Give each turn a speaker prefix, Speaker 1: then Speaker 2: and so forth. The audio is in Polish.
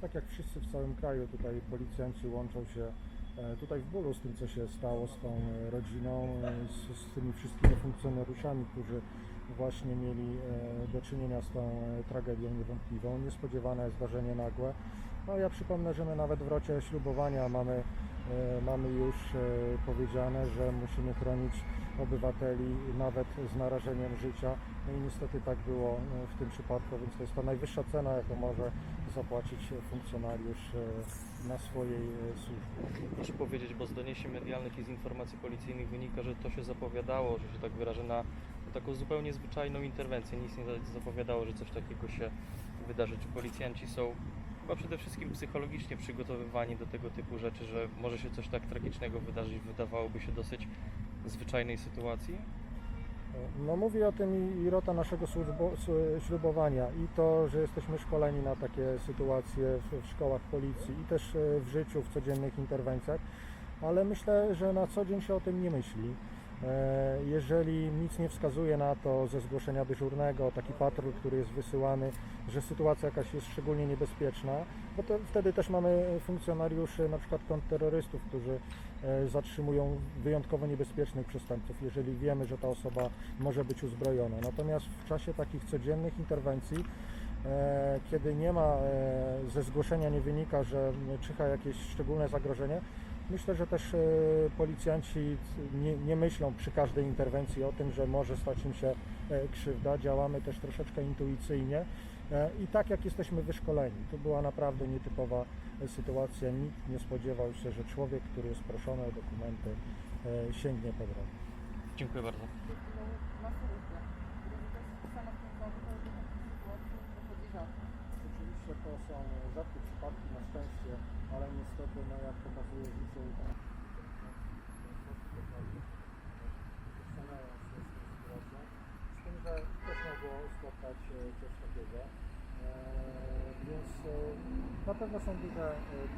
Speaker 1: tak jak wszyscy w całym kraju, tutaj policjanci łączą się e, tutaj w bólu z tym, co się stało z tą e, rodziną, e, z, z tymi wszystkimi funkcjonariuszami, którzy właśnie mieli do czynienia z tą tragedią niewątpliwą. Niespodziewane zdarzenie nagłe. No ja przypomnę, że my nawet w rocie ślubowania mamy, mamy już powiedziane, że musimy chronić obywateli nawet z narażeniem życia. No i niestety tak było e, w tym przypadku, więc to jest ta najwyższa cena, jaką może zapłacić funkcjonariusz e, na swojej e, służbie.
Speaker 2: Proszę powiedzieć, bo z doniesień medialnych i z informacji policyjnych wynika, że to się zapowiadało, że się tak wyrażę, na taką zupełnie zwyczajną interwencję. Nic nie za- zapowiadało, że coś takiego się wydarzy. Czy policjanci są chyba przede wszystkim psychologicznie przygotowywani do tego typu rzeczy, że może się coś tak tragicznego wydarzyć, wydawałoby się dosyć zwyczajnej sytuacji?
Speaker 1: No mówi o tym i, i rota naszego służbo, ślubowania i to, że jesteśmy szkoleni na takie sytuacje w, w szkołach policji i też e, w życiu, w codziennych interwencjach, ale myślę, że na co dzień się o tym nie myśli. E, Jeżeli nic nie wskazuje na to ze zgłoszenia dyżurnego, taki patrol, który jest wysyłany, że sytuacja jakaś jest szczególnie niebezpieczna, bo to wtedy też mamy funkcjonariuszy, na przykład kontrterrorystów, którzy e, zatrzymują wyjątkowo niebezpiecznych przestępców, jeżeli wiemy, że ta osoba może być uzbrojona. Natomiast w czasie takich codziennych interwencji, e, kiedy nie ma, ze zgłoszenia nie wynika, że czyha jakieś szczególne zagrożenie, myślę, że też e, policjanci nie, nie myślą przy każdej interwencji o tym, że może stać im się e, krzywda. Działamy też troszeczkę intuicyjnie e, i tak jak jesteśmy wyszkoleni. To była naprawdę nietypowa sytuacja. Nikt nie spodziewał się, że człowiek, który jest proszony o dokumenty, sięgnie po broń.
Speaker 2: Dziękuję bardzo.
Speaker 3: na służbę. To jest w tym to.
Speaker 1: Oczywiście to są rzadkie przypadki na szczęście, ale niestety, no jak pokazuje życie stanęło się z tym, że też mogło spotkać coś takiego. E, więc e, na pewno są duże, e,